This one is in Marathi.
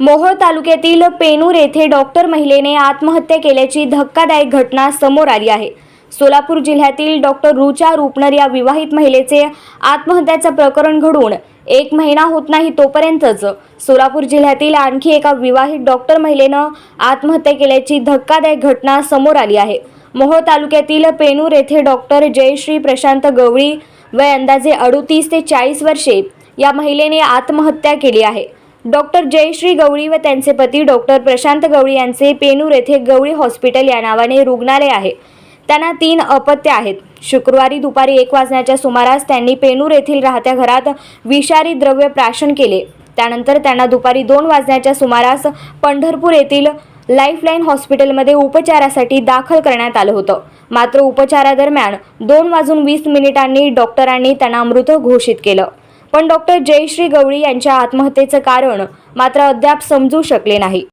मोहोळ तालुक्यातील पेनूर येथे डॉक्टर महिलेने आत्महत्या केल्याची धक्कादायक घटना समोर आली आहे. सोलापूर जिल्ह्यातील डॉक्टर रुचा रुपनर या विवाहित महिलेचे आत्महत्याचं प्रकरण घडून एक महिना होत नाही तोपर्यंतच सोलापूर जिल्ह्यातील आणखी एका विवाहित डॉक्टर महिलेनं आत्महत्या केल्याची धक्कादायक घटना समोर आली आहे. मोहोळ तालुक्यातील पेनूर येथे डॉक्टर जयश्री प्रशांत गवळी वय अंदाजे अडुतीस ते चाळीस वर्षे या महिलेने आत्महत्या केली आहे. डॉक्टर जयश्री गवळी व त्यांचे पती डॉक्टर प्रशांत गवळी यांचे पेनूर येथे गवळी हॉस्पिटल या नावाने रुग्णालय आहे. त्यांना तीन अपत्य आहेत. शुक्रवारी दुपारी एक वाजण्याच्या सुमारास त्यांनी पेनूर येथील राहत्या घरात विषारी द्रव्य प्राशन केले. त्यानंतर त्यांना दुपारी दोन वाजण्याच्या सुमारास पंढरपूर येथील लाईफलाईन हॉस्पिटलमध्ये उपचारासाठी दाखल करण्यात आलं होतं. मात्र उपचारादरम्यान दोन वाजून वीस मिनिटांनी डॉक्टरांनी त्यांना मृत घोषित केलं. पण डॉक्टर जयश्री गवळी यांच्या आत्महत्येचं कारण मात्र अद्याप समजू शकले नाही.